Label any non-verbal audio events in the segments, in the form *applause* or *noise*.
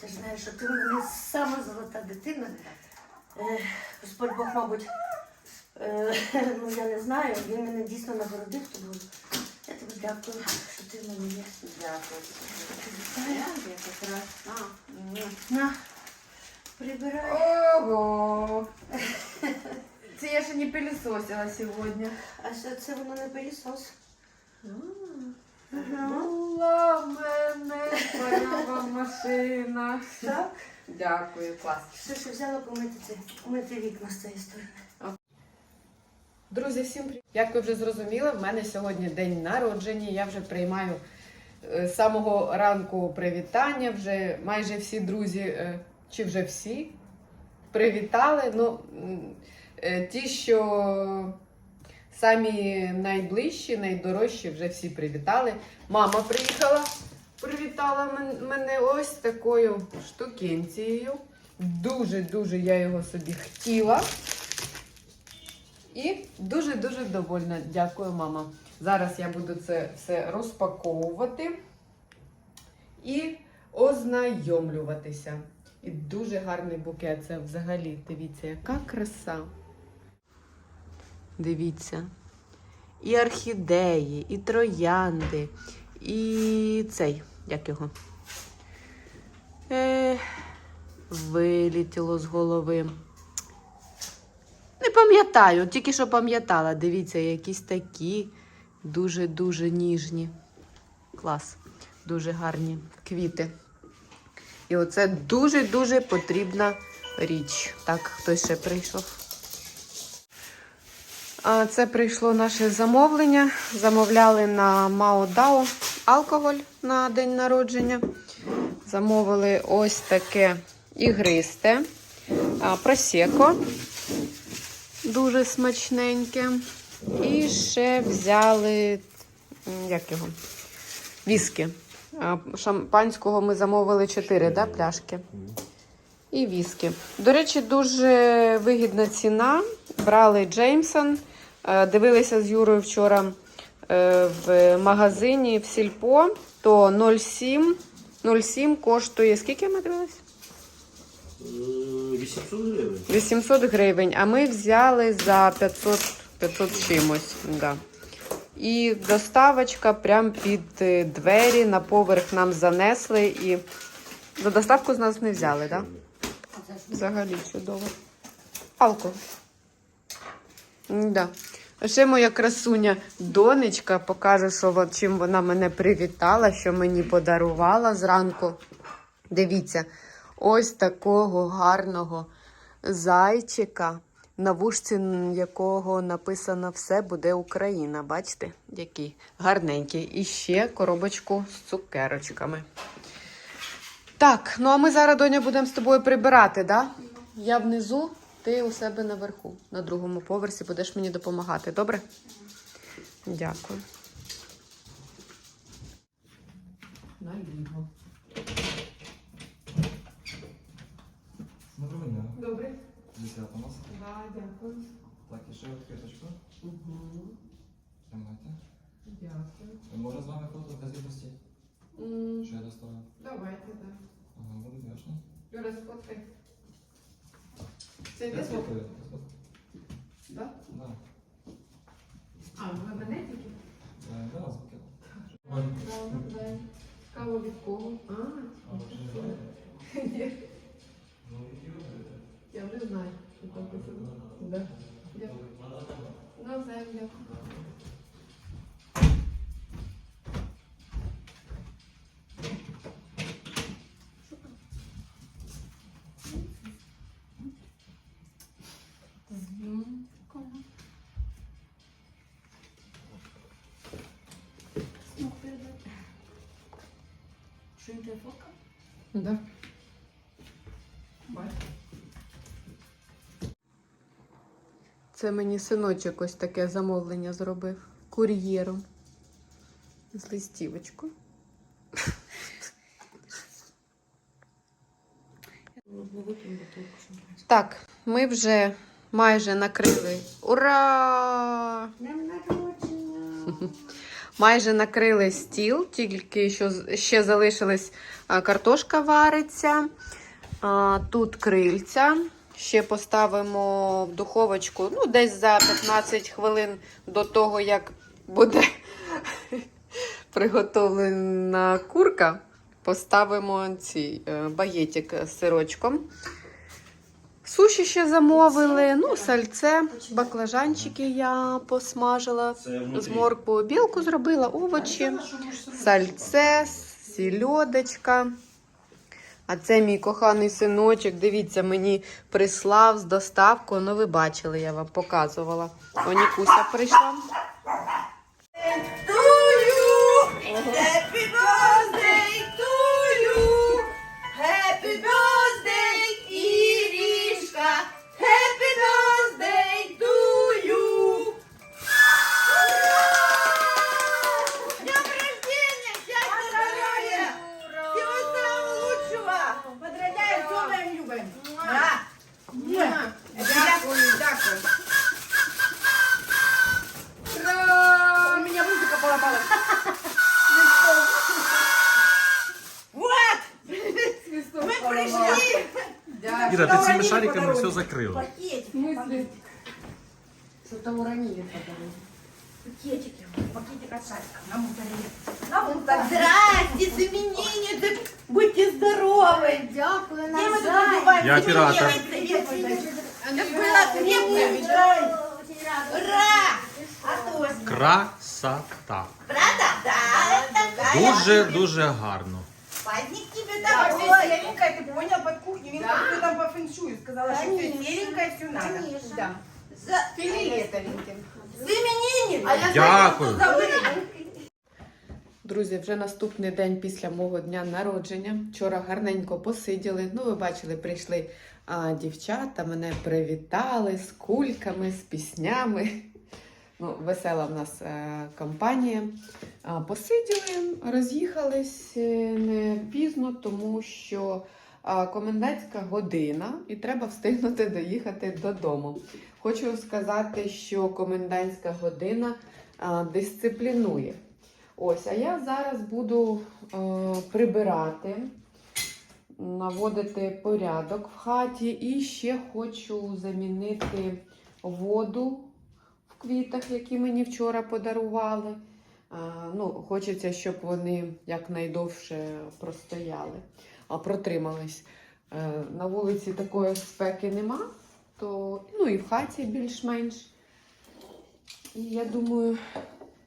Ти ж знаєш, що ти в мене сама золота дитина. Е, Господь Бог, мабуть, е, *laughs* ну я не знаю, він мене дійсно нагородив тобою. Я тобі дякую, що ти в мене є. Дякую. На, прибирай. Ого! Це я ще не пилісосила сьогодні. А що це воно не пилісос? Була в мене твоя машина. Так? Дякую, клас. Все, що взяла помити це, помити вікна з цієї сторони. Друзі, всім привіт! Як ви вже зрозуміли, в мене сьогодні день народження. Я вже приймаю е, з самого ранку привітання. Вже майже всі друзі, е, чи вже всі, привітали. Ну, е, ті, що самі найближчі, найдорожчі, вже всі привітали. Мама приїхала, привітала мене ось такою штукенцією. Дуже-дуже я його собі хотіла. І дуже-дуже довольна. Дякую, мама. Зараз я буду це все розпаковувати і ознайомлюватися. І дуже гарний букет. Це взагалі, дивіться, яка краса. Дивіться. І орхідеї, і троянди, і цей, як його? Е, вилітіло з голови. Не пам'ятаю, тільки що пам'ятала. Дивіться, якісь такі дуже-дуже ніжні. Клас. Дуже гарні квіти. І оце дуже-дуже потрібна річ. Так, хтось ще прийшов. Це прийшло наше замовлення. Замовляли на Маодао алкоголь на день народження. Замовили ось таке ігристе, просеко дуже смачненьке. І ще взяли, як його? Віскі. Шампанського ми замовили 4 да, пляшки. І віскі. До речі, дуже вигідна ціна. Брали Джеймсон. Е, Дивилися з Юрою вчора е, в магазині в Сільпо, то 0,7. 0,7 коштує. Скільки ми дивилися? Е, 800 гривень. 800 гривень, а ми взяли за 500, 500 чимось. Да. І доставочка прямо під е, двері на поверх нам занесли. І за доставку з нас не взяли, так? Да? Взагалі чудово. Алко. Да. А ще моя красуня донечка покаже, що от чим вона мене привітала, що мені подарувала зранку. Дивіться, ось такого гарного зайчика, на вушці якого написано Все буде Україна. Бачите, який гарненький. І ще коробочку з цукерочками. Так, ну а ми зараз, доня, будемо з тобою прибирати, да? Я внизу, ти у себе наверху, на другому поверсі, будеш мені допомагати, добре? Дякую. Наліво. Доброго дня. Добре. Десята у нас. Да, дякую. Так, і ще відкриточку. Угу. Тримайте. Дякую. Може з вами фото без відпустіть? М, Що я доставив? Давайте, так. Ага, буду вдячний. Юра, сфоткай. Це йде сфоткаю. Да? Да. А, ви мене тільки? Е, Да, звуки. Кава від кого? А, А ви не знаєте? ні. Я не знаю, що там писано. Да. Дякую. На землю. Що він тебе фоткав? Бачиш? Це мені синочок ось таке замовлення зробив кур'єром з шампанського. Так, ми вже майже накрили. Ура! Днем народження! *laughs* Майже накрили стіл, тільки що ще залишилась картошка вариться. Тут крильця. Ще поставимо в духовочку ну, десь за 15 хвилин до того, як буде *laughs* приготовлена курка. Поставимо ці е, багетик з сирочком. Суші ще замовили, ну, сальце, баклажанчики я посмажила з морквою, білку зробила, овочі, сальце, сільодочка. А це мій коханий синочок. Дивіться, мені прислав з доставкою. Ну, ви бачили, я вам показувала. Онікуся прийшла. поламали. Вот! Ми прийшли! Іра, ти цими шариками все закрила. Пакетик. Что-то уронили по дороге. Пакетики. Пакетик от шарика. Нам удалили. Нам удалили. Здрасте, заменение. Будьте здоровы. Дякую, Назар. Я оператор. Я была крепкая. Ура! А то ж. Красота. Правда? Да, такая. Дуже дуже гарно. Праздник тебе Да, такой. все серенькое, ты понял, под кухней. Винка, ты там по фэншую сказала, что все Конечно. серенькое, все надо. Конечно. Да. За... Фіолетовеньким. С именинницей. А я Дякую. Забыли. Друзі, вже наступний день після мого дня народження. Вчора гарненько посиділи. Ну, ви бачили, прийшли а, дівчата, мене привітали з кульками, з піснями. Ну, весела в нас е, компанія. Посиділи, роз'їхались е, не пізно, тому що комендантська година і треба встигнути доїхати додому. Хочу сказати, що комендантська година дисциплінує. Ось, а я зараз буду е, прибирати, наводити порядок в хаті і ще хочу замінити воду квітах, які мені вчора подарували. Ну, хочеться, щоб вони якнайдовше простояли, а протримались. Е, на вулиці такої спеки нема, то ну і в хаті більш-менш. І я думаю,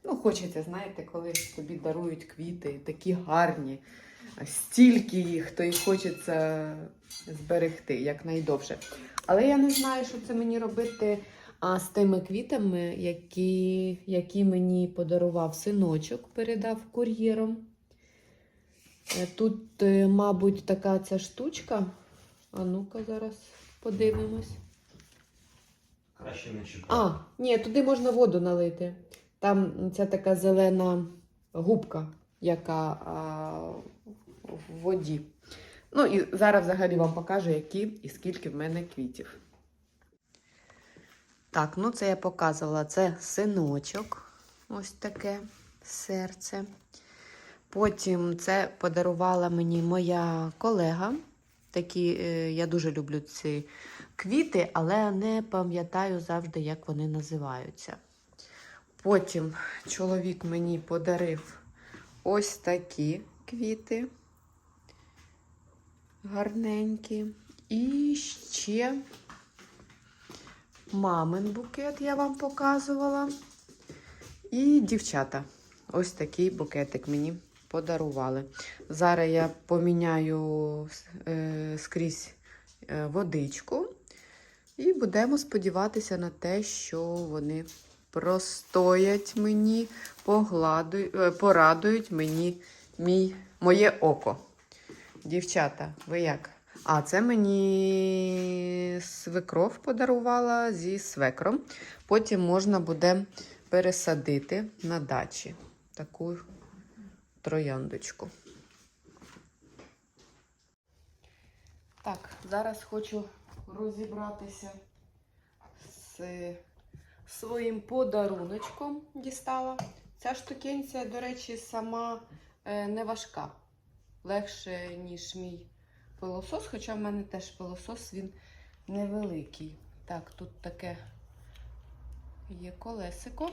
Ну, хочеться, знаєте, коли тобі дарують квіти, такі гарні, стільки їх, то і хочеться зберегти якнайдовше. Але я не знаю, що це мені робити а, з тими квітами, які, які мені подарував синочок, передав кур'єром. Е, Тут, е, мабуть, така ця штучка. А ну-ка, зараз подивимось. Краще не чекати. А, ні, туди можна воду налити. Там ця така зелена губка, яка а, в воді. Ну і зараз взагалі вам покажу, які і скільки в мене квітів. Так, ну це я показувала. Це синочок. Ось таке серце. Потім це подарувала мені моя колега. Такі, е, я дуже люблю ці квіти, але не пам'ятаю завжди, як вони називаються. Потім чоловік мені подарив ось такі квіти. Гарненькі. І ще мамин букет я вам показувала. І дівчата. Ось такий букетик мені подарували. Зараз я поміняю е, скрізь е, водичку. І будемо сподіватися на те, що вони простоять мені, погладують, е, порадують мені мій, моє око. Дівчата, ви як? А це мені свекров подарувала зі свекром. Потім можна буде пересадити на дачі таку трояндочку. Так, зараз хочу розібратися з своїм подаруночком дістала. Ця штукенція, до речі, сама е, не важка. Легше, ніж мій пилосос, хоча в мене теж пилосос, він невеликий. Так, тут таке є колесико.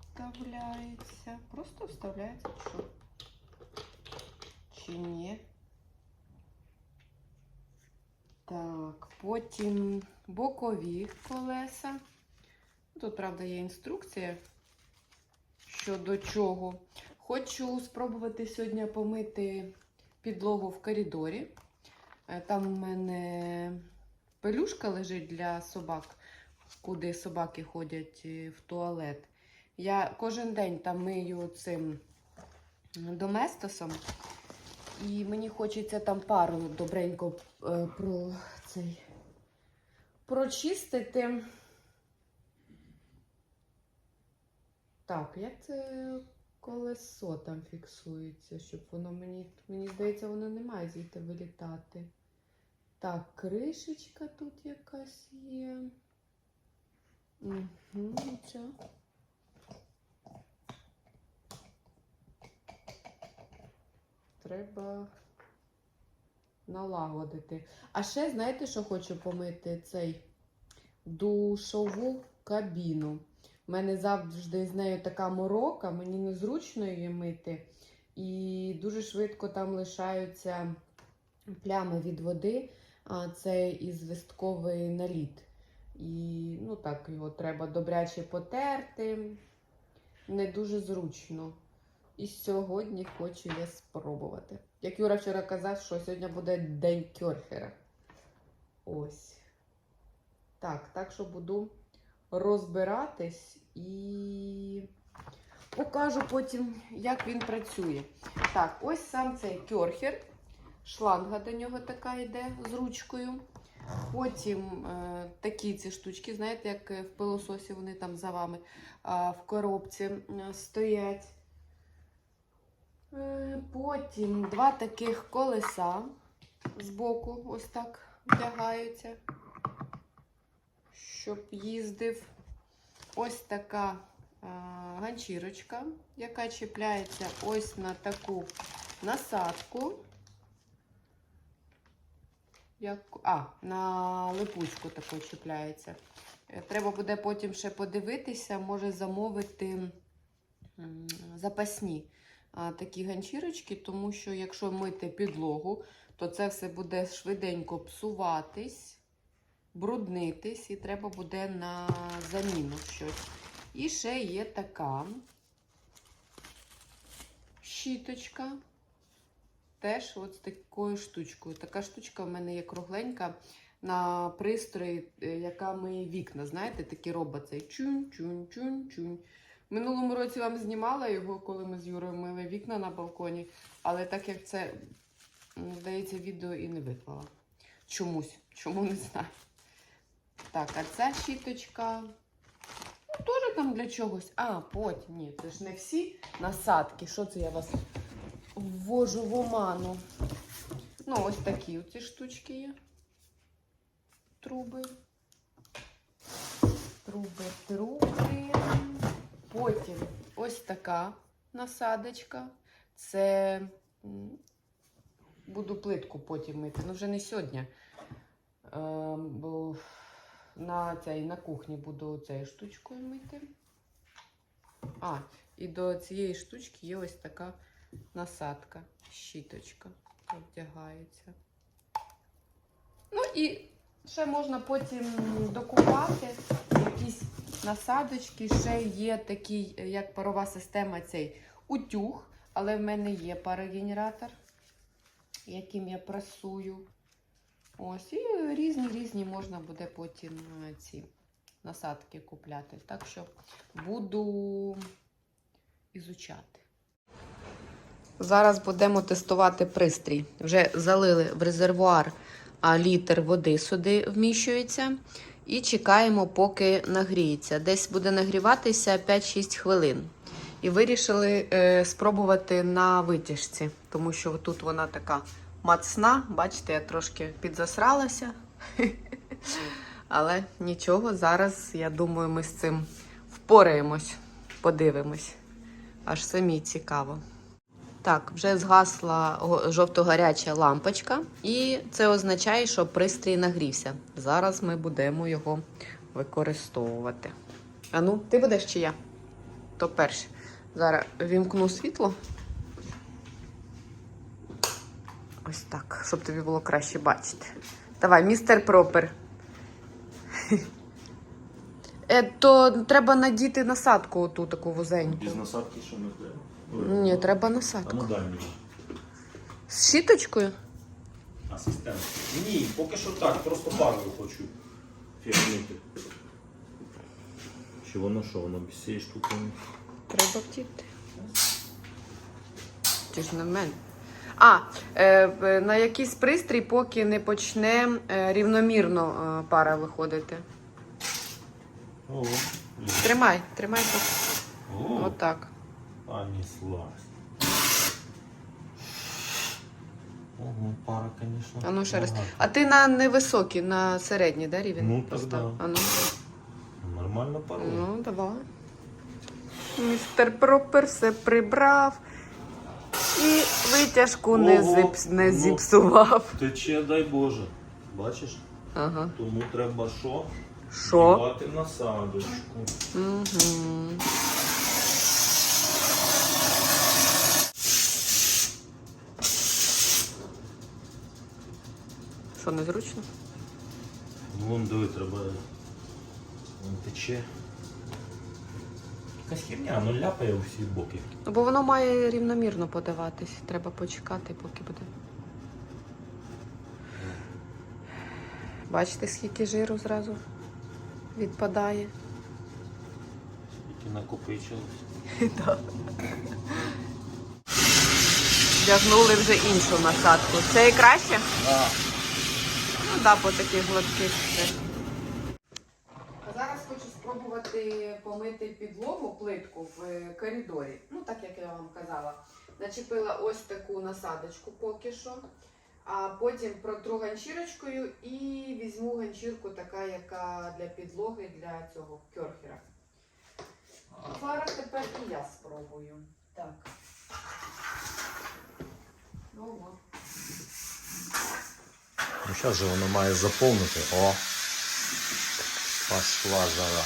Вставляється. Просто вставляється що? Чи ні? Так, потім бокові колеса. Тут, правда, є інструкція щодо чого. Хочу спробувати сьогодні помити підлогу в коридорі. Е, Там у мене пелюшка лежить для собак, куди собаки ходять е, в туалет. Я кожен день там мию цим доместосом. І мені хочеться там пару добренько е, про цей прочистити. Так, як це колесо там фіксується, щоб воно мені. Мені здається, воно не має звідти вилітати. Так, кришечка тут якась є. Угу, ця. Треба налагодити. А ще, знаєте, що хочу помити? Цей душову кабіну. У мене завжди з нею така морока, мені незручно її мити. І дуже швидко там лишаються плями від води, а це ізвістковий наліт. І ну так, його треба добряче потерти. Не дуже зручно. І сьогодні хочу я спробувати. Як Юра вчора казав, що сьогодні буде день кьорхера. Ось. Так, так що буду розбиратись і покажу потім, як він працює. Так, ось сам цей кьорхер. Шланга до нього така йде з ручкою. Потім е, такі ці штучки, знаєте, як в пилососі вони там за вами а, в коробці е, стоять. Е, Потім два таких колеса збоку ось так вдягаються, щоб їздив. Ось така ганчірочка, яка чіпляється ось на таку насадку. Як... А, на липучку таку чіпляється. Е, Треба буде потім ще подивитися, може замовити запасні такі ганчірочки, тому що якщо мити підлогу, то це все буде швиденько псуватись, бруднитись, і треба буде на заміну щось. І ще є така щіточка. Теж от з такою штучкою. Така штучка в мене є кругленька на пристрої, е, яка миє вікна. Знаєте, такий робот цей чунь-чунь-чунь-чунь. Минулому році вам знімала його, коли ми з Юрою мили вікна на балконі. Але так як це, здається, відео і не виклала. Чомусь. Чому не знаю. Так, а ця щіточка. Ну, теж там для чогось. А, потім. Ні, це ж не всі насадки. Що це я вас ввожу в оману? Ну, ось такі оці штучки є. Труби. Труби, труби. Потім ось така насадочка. Це буду плитку потім мити. Ну, вже не сьогодні. Ем, бо на цей на кухні буду цією штучкою мити. А, і до цієї штучки є ось така насадка, щіточка. Вдягається. Ну і ще можна потім докупати якісь насадочки. Ще є такий, як парова система, цей утюг, але в мене є парогенератор, яким я прасую. Ось, і різні різні можна буде потім е, ці насадки купляти. Так що буду ізучати. Зараз будемо тестувати пристрій. Вже залили в резервуар, а літр води сюди вміщується. І чекаємо, поки нагріється. Десь буде нагріватися 5-6 хвилин. І вирішили е, спробувати на витяжці, тому що тут вона така мацна. Бачите, я трошки підзасралася. *laughs* Але нічого, зараз, я думаю, ми з цим впораємось, подивимось. Аж самі цікаво. Так, вже згасла жовто-гаряча лампочка, і це означає, що пристрій нагрівся. Зараз ми будемо його використовувати. А ну, ти будеш чи я? То перше. Зараз вімкну світло. Ось так, щоб тобі було краще бачити. Давай, містер Пропер. Е, то треба надіти насадку оту таку вузеньку. Без насадки що не треба? Ні, треба А насадку. ну дай мені. З щіточкою? Асистент. Ні, поки що так, просто парою хочу фігнути. Чи воно що, воно без цієї штуки? Треба втікти. Ти ж в мене. А, е, на якийсь пристрій, поки не почне е, рівномірно е, пара виходити. О, Тримай, тримай поки. Отак. а не слазь. Ого, пара, звісно. А ну ще раз. А ти на невисокий, на середній, да, рівень? Ну, так да. А ну. Нормально пара. ну, давай. Містер Пропер все прибрав. І витяжку не, Ого, зіпс, не ну. зіпсував. Тече, дай Боже. Бачиш? Ага. Тому треба що? Що? Вдівати насадочку. Угу. Що, незручно? Вон диви, треба. Вон тече. Якась херня, ну ляпає у всі боки. Ну, бо воно має рівномірно подаватись. Треба почекати, поки буде. Бачите, скільки жиру зразу відпадає. Скільки накопичилось. *laughs* Вдягнули вже іншу насадку. Це і краще? Ну так, по таких гладких хочу спробувати помити підлогу, плитку в е, коридорі. Ну, так як я вам казала. Начепила ось таку насадочку поки що. А потім протру ганчірочкою і візьму ганчірку, така, яка для підлоги, для цього кьорхера. Зараз тепер і я спробую. Так. Ну. Ну зараз же воно має заповнити. О! Пошла жара.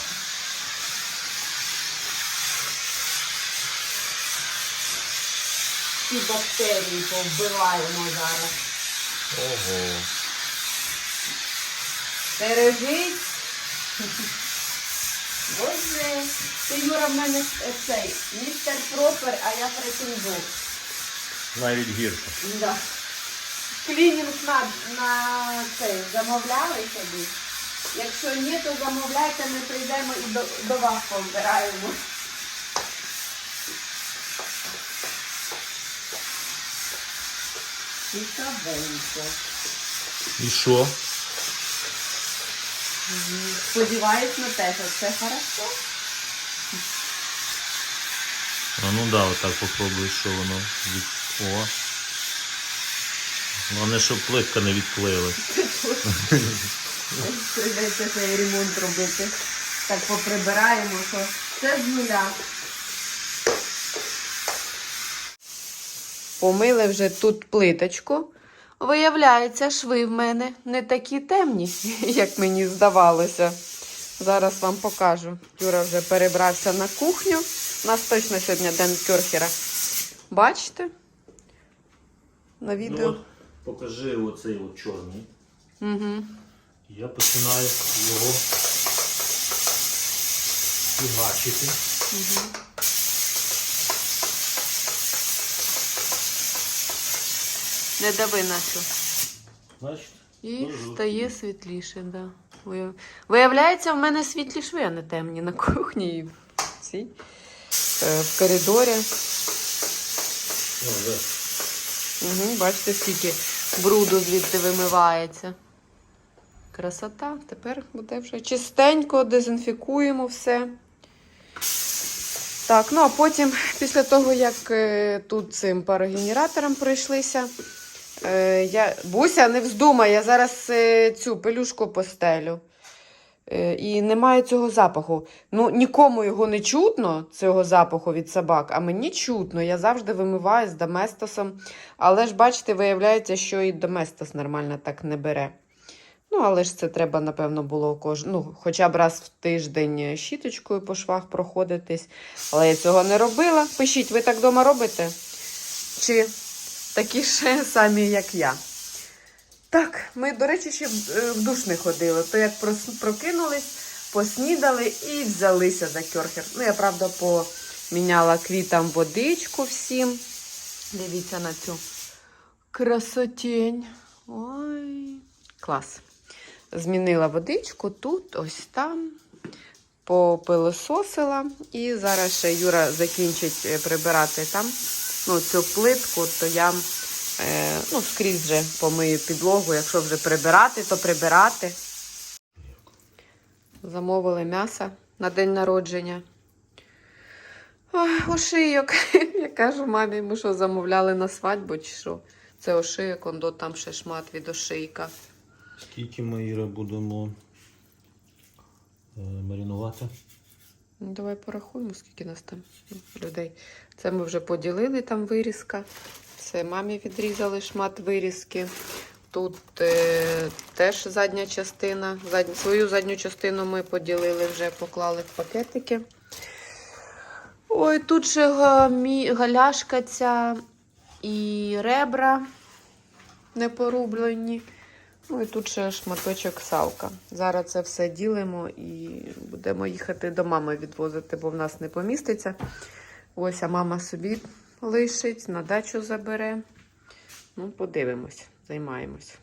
Ці бактерії повбиваємо зараз. Ого. Бережись. Боже, ти Юра в мене цей містер Пропер, а я претендент. Навіть гірше. Да. Клінінг на, на цей замовляли собі. Якщо ні, то замовляйте, ми прийдемо і до, до вас повбираємо. Цікавенько. І що? Сподіваюсь на те, що все хорошо. А ну да, отак попробуй, що воно від. О. Головне, щоб плитка не відклеїлась. *laughs* Прийдеться цей ремонт робити. Так поприбираємо, що це з нуля. Помили вже тут плиточку. Виявляється, шви в мене не такі темні, *laughs* як мені здавалося. Зараз вам покажу. Юра вже перебрався на кухню. У нас точно сьогодні день кюрхера. Бачите? На Ну відео. от, покажи оцей от чорний. Угу. Я починаю його фігачити. Не дави на цю. Бачите? І Дуже стає світліше, да. Вияв- Виявляється, в мене світлі шви, а не темні на кухні і в цій, е, в коридорі. Ну, да. Угу, бачите, скільки бруду звідти вимивається. Красота. Тепер буде вже чистенько, дезінфікуємо все. Так, ну а потім, після того, як е, тут цим парогенератором пройшлися, е, я... Буся, не вздумай, я зараз е, цю пелюшку постелю. І немає цього запаху. Ну, нікому його не чутно, цього запаху від собак, а мені чутно. Я завжди вимиваю з доместосом. Але ж, бачите, виявляється, що і доместос нормально так не бере. Ну, але ж це треба, напевно, було кож... ну, хоча б раз в тиждень щіточкою по швах проходитись. Але я цього не робила. Пишіть, ви так вдома робите? Чи такі ж самі, як я? Так, ми, до речі, ще в е, душ не ходили. То як прокинулись, поснідали і взялися за кьорхер. Ну, я, правда, поміняла квітам водичку всім. Дивіться на цю красотень. Ой, клас. Змінила водичку тут, ось там. Попилососила. І зараз ще Юра закінчить е, прибирати там ну, цю плитку, то я е, ну, скрізь вже помию підлогу. Якщо вже прибирати, то прибирати. Замовили м'ясо на день народження. Ой, ошийок. *laughs* Я кажу мамі, ми що замовляли на свадьбу чи що? Це ошийок, он до там ще шмат від ошийка. Скільки ми Іра, будемо е, маринувати? Ну, давай порахуємо, скільки нас там ну, людей. Це ми вже поділили там вирізка. Це мамі відрізали шмат вирізки. Тут е, теж задня частина. Задня, свою задню частину ми поділили, вже поклали в пакетики. Ой, тут ще гамі, галяшка ця і ребра не порублені. Ну і тут ще шматочок салка. Зараз це все ділимо і будемо їхати до мами відвозити, бо в нас не поміститься. Ось, а мама собі лишить, на дачу забере. Ну, подивимось, займаємось.